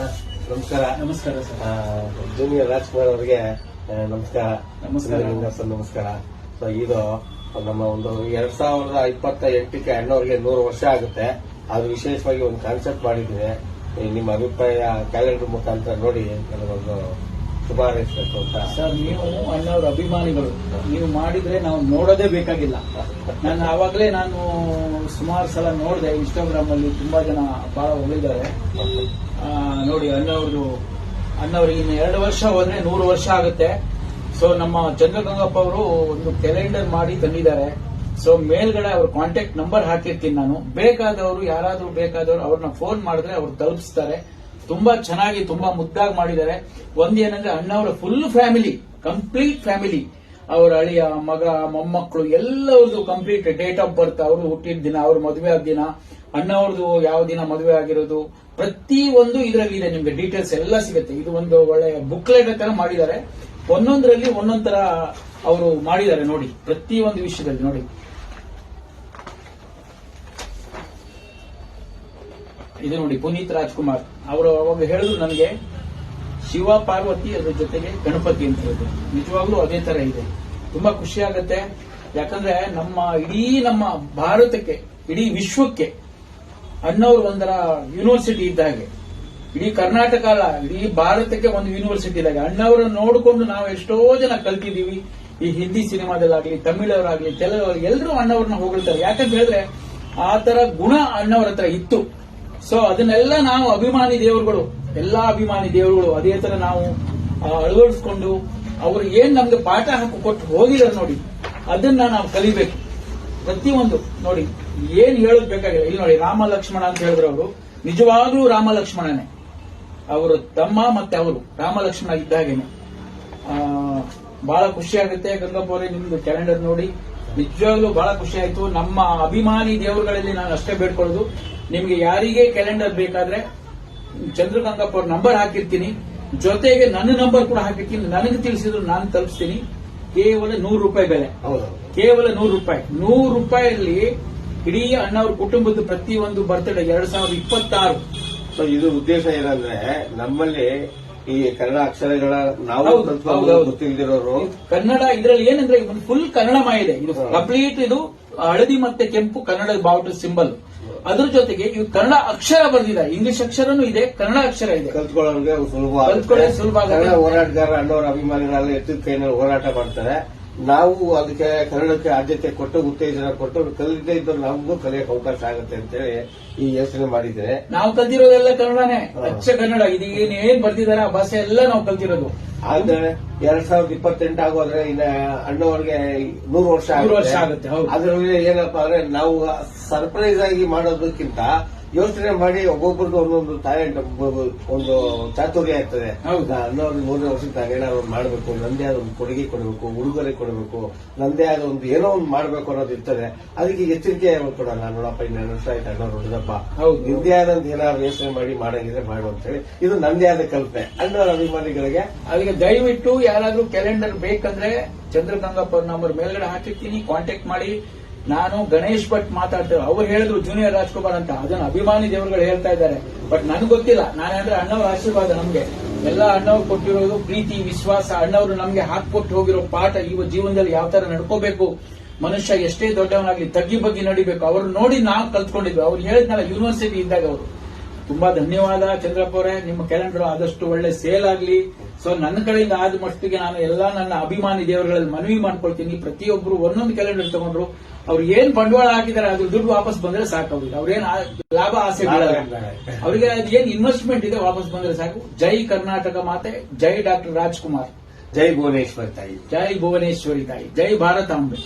ನಮಸ್ಕಾರ. ನಮಸ್ಕಾರ sir. Junior Rajkumar ಅವರಿಗೆ ನಮಸ್ಕಾರ. ನಮಸ್ಕಾರ. ಸರ್ ನಮಸ್ಕಾರ. ಸೊ ಇದು ನಮ್ಮ ಒಂದು ಎರಡ್ ಸಾವಿರದ ಇಪ್ಪತ್ತ ಎಂಟಕ್ಕೆ ಅಣ್ಣವ್ರಿಗೆ ನೂರು ವರ್ಷ ಆಗುತ್ತೆ. ಅದು ವಿಶೇಷವಾಗಿ ಒಂದು ಕಾನ್ಸೆಪ್ಟ್ ಮಾಡಿದ್ವಿ ನಿಮ್ಮ ಅಭಿಪ್ರಾಯ ಕ್ಯಾಲೆಂಡರ್ ಮುಖಾಂತರ ನೋಡಿ ನನಗೊಂದು ಸರ್, ನೀವು ಅಣ್ಣವ್ರ ಅಭಿಮಾನಿಗಳು, ನೀವು ಮಾಡಿದ್ರೆ ನಾವು ನೋಡೋದೇ ಬೇಕಾಗಿಲ್ಲ. ನಾನು ಆವಾಗಲೇ ನಾನು ಸುಮಾರು ಸಲ ನೋಡಿದೆ ಇನ್ಸ್ಟಾಗ್ರಾಮ್ ಅಲ್ಲಿ ತುಂಬಾ ಜನ ಬಹಳ ಹೋಗಿದ್ದಾರೆ. ನೋಡಿ ಅಣ್ಣವ್ರದ್ದು ಅಣ್ಣವ್ರಿಗೆ ಇನ್ನು ಎರಡು ವರ್ಷ ಹೋದ್ರೆ ನೂರು ವರ್ಷ ಆಗುತ್ತೆ. ಸೊ ನಮ್ಮ ಚಂದ್ರಗಂಗಪ್ಪ ಅವರು ಒಂದು ಕ್ಯಾಲೆಂಡರ್ ಮಾಡಿ ತಂದಿದ್ದಾರೆ. ಸೊ ಮೇಲ್ಗಡೆ ಅವ್ರ ಕಾಂಟ್ಯಾಕ್ಟ್ ನಂಬರ್ ಹಾಕಿರ್ತೀನಿ ನಾನು. ಬೇಕಾದವರು, ಯಾರಾದರೂ ಬೇಕಾದವರು ಅವ್ರನ್ನ ಫೋನ್ ಮಾಡಿದ್ರೆ ಅವ್ರು ತಲುಪಿಸ್ತಾರೆ. ತುಂಬಾ ಚೆನ್ನಾಗಿ, ತುಂಬಾ ಮುದ್ದಾಗಿ ಮಾಡಿದ್ದಾರೆ. ಒಂದೇನಂದ್ರೆ ಅಣ್ಣವರ ಫುಲ್ ಫ್ಯಾಮಿಲಿ ಕಂಪ್ಲೀಟ್ ಫ್ಯಾಮಿಲಿ ಅವರ ಅಳಿಯ, ಮಗ ಮೊಮ್ಮಕ್ಕಳು ಎಲ್ಲರದು ಕಂಪ್ಲೀಟ್ ಡೇಟ್ ಆಫ್ ಬರ್ತ್ ಅವರು ಹುಟ್ಟಿದ ದಿನ, ಅವ್ರ ಮದುವೆ ಆದ ದಿನ, ಅಣ್ಣವ್ರದ್ದು ಯಾವ ದಿನ ಮದುವೆ ಆಗಿರೋದು, ಪ್ರತಿ ಒಂದು ಇದರಲ್ಲಿ ಇದೆ. ನಿಮ್ಗೆ ಡೀಟೇಲ್ಸ್ ಎಲ್ಲ ಸಿಗುತ್ತೆ. ಇದು ಒಂದು ಒಳ್ಳೆ ಬುಕ್ಲೆಟ್ ತರ ಮಾಡಿದ್ದಾರೆ. ಒಂದೊಂದರಲ್ಲಿ ಒಂದೊಂದ್ ತರ ಅವರು ಮಾಡಿದ್ದಾರೆ ನೋಡಿ, ಪ್ರತಿ ಒಂದು ವಿಷಯದಲ್ಲಿ ನೋಡಿ. ಇದು ನೋಡಿ, ಪುನೀತ್ ರಾಜ್ಕುಮಾರ್. ಅವರು ಅವಾಗ ಹೇಳಿದ್ರು ನನಗೆ, ಶಿವ ಪಾರ್ವತಿ ಅದ್ರ ಜೊತೆಗೆ ಗಣಪತಿ ಅಂತ ಹೇಳಿದ್ರು. ನಿಜವಾಗ್ಲೂ ಅದೇ ತರ ಇದೆ. ತುಂಬಾ ಖುಷಿ ಆಗತ್ತೆ. ಯಾಕಂದ್ರೆ ನಮ್ಮ ಇಡೀ ನಮ್ಮ ಭಾರತಕ್ಕೆ, ಇಡೀ ವಿಶ್ವಕ್ಕೆ ಅಣ್ಣವ್ರು ಒಂದರ ಯೂನಿವರ್ಸಿಟಿ ಇದ್ದ ಹಾಗೆ. ಇಡೀ ಕರ್ನಾಟಕ ಅಲ್ಲ, ಇಡೀ ಭಾರತಕ್ಕೆ ಒಂದು ಯೂನಿವರ್ಸಿಟಿ ಇದ್ದಾಗ ಅಣ್ಣವರನ್ನ ನೋಡಿಕೊಂಡು ನಾವು ಎಷ್ಟೋ ಜನ ಕಲ್ತಿದ್ದೀವಿ. ಈ ಹಿಂದಿ ಸಿನಿಮಾದಲ್ಲಾಗ್ಲಿ, ತಮಿಳವರಾಗ್ಲಿ, ತೆಲುಗು ಎಲ್ಲರೂ ಅಣ್ಣವ್ರನ್ನ ಹೋಗಿರ್ತಾರೆ ಯಾಕಂತ ಹೇಳಿದ್ರೆ, ಆ ತರ ಗುಣ ಅಣ್ಣವ್ರ ಹತ್ರ ಇತ್ತು. ಸೊ ಅದನ್ನೆಲ್ಲ ನಾವು ಅಭಿಮಾನಿ ದೇವರುಗಳು, ಎಲ್ಲಾ ಅಭಿಮಾನಿ ದೇವರುಗಳು, ಅದೇ ತರ ನಾವು ಅಳವಡಿಸಿಕೊಂಡು ಅವರು ಏನ್ ನಮ್ಗೆ ಪಾಠ ಹಾಕಿ ಕೊಟ್ಟು ಹೋಗಿದ್ದಾರೆ ನೋಡಿ, ಅದನ್ನ ನಾವು ಕಲಿಬೇಕು. ಪ್ರತಿಯೊಂದು ನೋಡಿ, ಏನ್ ಹೇಳೋದ್ ಬೇಕಾಗಿಲ್ಲ. ಇಲ್ಲಿ ನೋಡಿ ರಾಮ ಲಕ್ಷ್ಮಣ ಅಂತ ಹೇಳಿದ್ರು ಅವರು. ನಿಜವಾಗ್ಲೂ ರಾಮ ಲಕ್ಷ್ಮಣನೇ ಅವರು ತಮ್ಮ ಮತ್ತೆ ಅವರು ರಾಮ ಲಕ್ಷ್ಮಣ ಇದ್ದಾಗೇನೆ ಬಹಳ ಖುಷಿ ಆಗುತ್ತೆ ಗಂಗಪ್ಪ ಅವರೇ ನಿಮ್ದು ಕ್ಯಾಲೆಂಡರ್ ನೋಡಿ. ನಿಜವಾಗ್ಲೂ ಬಹಳ ಖುಷಿ ಆಯ್ತು. ನಮ್ಮ ಅಭಿಮಾನಿ ದೇವರುಗಳಲ್ಲಿ ನಾನು ಅಷ್ಟೇ ಬೇಡ್ಕೊಳ್ಳೋದು. ನಿಮ್ಗೆ ಯಾರಿಗೆ ಕ್ಯಾಲೆಂಡರ್ ಬೇಕಾದ್ರೆ ಚಂದ್ರಕಾಂತಪ್ಪ ಅವ್ರ ನಂಬರ್ ಹಾಕಿರ್ತೀನಿ. ಜೊತೆಗೆ ನನ್ನ ನಂಬರ್ ಕೂಡ ಹಾಕಿರ್ತೀನಿ. ನನಗೆ ತಿಳಿಸಿದ್ರು ನಾನು ತಲುಪಿಸ್ತೀನಿ. ಕೇವಲ ನೂರು ರೂಪಾಯಿ ಬೆಲೆ. ಹೌದು. ಕೇವಲ ನೂರು ರೂಪಾಯಿ. ನೂರು ರೂಪಾಯಿಯಲ್ಲಿ ಇಡೀ ಅಣ್ಣವ್ರ ಕುಟುಂಬದ ಪ್ರತಿ ಒಂದು ಬರ್ತಡೇ ಎರಡ್ ಸಾವಿರದ ಇಪ್ಪತ್ತಾರು. ಸೊ ಇದು ಉದ್ದೇಶ ಏನಂದ್ರೆ ನಮ್ಮಲ್ಲಿ ಈ ಕನ್ನಡ ಅಕ್ಷರಗಳ ನಾವು. ಗೊತ್ತಿಲ್ದಿರೋರು. ಕನ್ನಡ ಇದರಲ್ಲಿ ಏನಂದ್ರೆ ಫುಲ್ ಕನ್ನಡ ಇದೆ. ಇದು ಕಂಪ್ಲೀಟ್ ಇದು ಹಳದಿ ಮತ್ತೆ ಕೆಂಪು ಕನ್ನಡದ ಬಾವುಟ ಸಿಂಬಲ್ ಅದ್ರ ಜೊತೆಗೆ ಇವು ಕನ್ನಡ ಅಕ್ಷರ ಬರ್ದಿಲ್ಲ. ಇಂಗ್ಲಿಷ್ ಅಕ್ಷರನೂ ಇದೆ ಕನ್ನಡ ಅಕ್ಷರ ಇದೆ. ಕಲ್ತ್ಕೊಳ್ಳೋರಿಗೆ ಸುಲಭ ಕಲ್ತ್ಕೊಳ್ಳೋಕೆ ಸುಲಭ ಆಗುತ್ತೆ. ಕನ್ನಡ ಹೋರಾಟಗಾರ ಅಣ್ಣವರ ಅಭಿಮಾನಿಗಳೆಲ್ಲ ಎತ್ತಿದ ಕೈನಲ್ಲಿ ಹೋರಾಟ ಮಾಡ್ತಾರೆ. ನಾವು ಅದಕ್ಕೆ ಕನ್ನಡಕ್ಕೆ ಆದ್ಯತೆ ಕೊಟ್ಟು ಉತ್ತೇಜನ ಕೊಟ್ಟು ಕಲಿದೇ ಇದ್ದರೆ ನಮಗೂ ಕಲಿಯಕ್ಕೆ ಅವಕಾಶ ಆಗುತ್ತೆ ಅಂತೇಳಿ ಈ ಯೋಚನೆ ಮಾಡಿದ್ದೇನೆ ನಾವು ಕಲ್ತಿರೋದೆಲ್ಲ ಕನ್ನಡನೇ. ಅಚ್ಚ ಕನ್ನಡ ಇದು ಏನ್ ಬರ್ತಿದಾರೆ ಆ ಭಾಷೆ ಎಲ್ಲ ನಾವು ಕಲ್ತಿರೋದು ಆದ್ರೆ ಎರಡ್ ಸಾವಿರದ ಇಪ್ಪತ್ತೆಂಟು ಆಗೋದ್ರೆ ಇನ್ನ ಅಣ್ಣವ್ರಿಗೆ ನೂರು ವರ್ಷ ಆಗುತ್ತೆ. ಅದ್ರಲ್ಲಿ ಏನಪ್ಪಾ ಅಂದ್ರೆ ನಾವು ಸರ್ಪ್ರೈಸ್ ಆಗಿ ಮಾಡೋದಕ್ಕಿಂತ ಯೋಚನೆ ಮಾಡಿ ಒಬ್ಬೊಬ್ರದ್ದು ಒಂದೊಂದು ಟ್ಯಾಲೆಂಟ್ ಒಂದು ಚಾತುರ್ಯ ಇರ್ತದೆ. ಹೌದು. ಅನ್ನೋದು ಮೂರನೇ ವರ್ಷಕ್ಕೆ ನಾವೇನಾದ್ರು ಮಾಡಬೇಕು ನಂದೇ ಆದ ಒಂದು ಕೊಡುಗೆ ಕೊಡಬೇಕು ಉಡುಗೊರೆ ಕೊಡಬೇಕು ನಂದೇ ಆದ ಒಂದು ಏನೋ ಒಂದು ಮಾಡಬೇಕು ಅನ್ನೋದು ಇರ್ತದೆ. ಅದಕ್ಕೆ ಎಚ್ಚರಿಕೆ ಕೊಡಲ್ಲ ನೋಡಪ್ಪ ಇನ್ನೆರಡು ವರ್ಷ ಆಯ್ತು ಅಣ್ಣ ಹುಡುಗಪ್ಪ ಹೌದು. ನಿಂದೇ ಆದಂತ ಏನಾದ್ರು ಯೋಚನೆ ಮಾಡಿ ಮಾಡಂಗಿದ್ರೆ ಮಾಡು ಅಂತ ಹೇಳಿ. ಇದು ನಂದೇ ಆದ ಕಲ್ಪನೆ. ಅಣ್ಣವರ ಅಭಿಮಾನಿಗಳಿಗೆ ಅದಕ್ಕೆ ದಯವಿಟ್ಟು ಯಾರಾದ್ರೂ ಕ್ಯಾಲೆಂಡರ್ ಬೇಕಂದ್ರೆ ಚಂದ್ರಗಂಗಪ್ಪ ನಂಬರ್ ಮೇಲ್ಗಡೆ ಹಾಕಿರ್ತೀನಿ. ಕಾಂಟ್ಯಾಕ್ಟ್ ಮಾಡಿ. ನಾನು ಗಣೇಶ್ ಭಟ್ ಮಾತಾಡ್ತೇವೆ ಅವ್ರು ಹೇಳಿದ್ರು ಜೂನಿಯರ್ ರಾಜ್ಕುಮಾರ್ ಅಂತ. ಅದನ್ನ ಅಭಿಮಾನಿ ದೇವರುಗಳು ಹೇಳ್ತಾ ಇದ್ದಾರೆ. ಬಟ್ ನನಗೆ ಗೊತ್ತಿಲ್ಲ. ನಾನಂದ್ರೆ ಅಣ್ಣವ್ರ ಆಶೀರ್ವಾದ ನಮಗೆ. ಎಲ್ಲ ಅಣ್ಣವ್ರು ಕೊಟ್ಟಿರೋದು ಪ್ರೀತಿ, ವಿಶ್ವಾಸ, ಅಣ್ಣವರು ನಮಗೆ ಹಾಕ್ಕೊಟ್ಟು ಹೋಗಿರೋ ಪಾಠ ಇವ ಜೀವನದಲ್ಲಿ ಯಾವ ತರ ನಡ್ಕೋಬೇಕು. ಮನುಷ್ಯ ಎಷ್ಟೇ ದೊಡ್ಡವನಾಗ್ಲಿ ತಗ್ಗಿ ಬಗ್ಗಿ ನಡಿಬೇಕು. ಅವ್ರು ನೋಡಿ ನಾವು ಕಲ್ತ್ಕೊಂಡಿದ್ವಿ. ಅವ್ರು ಹೇಳಿದ್ನಲ್ಲ ಯೂನಿವರ್ಸಿಟಿ ಇದ್ದಾಗ ಅವರು. ತುಂಬಾ ಧನ್ಯವಾದ ಚಂದ್ರಪ್ಪ ಅವರೇ. ನಿಮ್ಮ ಕ್ಯಾಲೆಂಡರ್ ಆದಷ್ಟು ಒಳ್ಳೆ ಸೇಲ್ ಆಗ್ಲಿ. ಸೊ ನನ್ನ ಕಡೆಯಿಂದ ಆದ ಮಟ್ಟಿಗೆ ನಾನು ಎಲ್ಲಾ ನನ್ನ ಅಭಿಮಾನಿ ದೇವರುಗಳಲ್ಲಿ ಮನವಿ ಮಾಡ್ಕೊಳ್ತೀನಿ. ಪ್ರತಿಯೊಬ್ಬರು ಒಂದೊಂದು ಕ್ಯಾಲೆಂಡರ್ ತಗೊಂಡ್ರು ಅವ್ರು ಏನ್ ಬಂಡವಾಳ ಹಾಕಿದ್ದಾರೆ ಅದು ದುಡ್ಡು ವಾಪಸ್ ಬಂದ್ರೆ ಸಾಕು ಅವ್ರಿಗೆ. ಅವ್ರೇನ್ ಲಾಭ ಆಸೆ ಅವ್ರಿಗೆ ಏನ್ ಇನ್ವೆಸ್ಟ್ಮೆಂಟ್ ಇದೆ ವಾಪಸ್ ಬಂದ್ರೆ ಸಾಕು. ಜೈ ಕರ್ನಾಟಕ ಮಾತೆ ಜೈ ಡಾಕ್ಟರ್ ರಾಜ್ಕುಮಾರ್. ಜೈ ಭುವನೇಶ್ವರಿ ತಾಯಿ. ಜೈ ಭುವನೇಶ್ವರಿ ತಾಯಿ ಜೈ ಭಾರತಾಂಬೆ.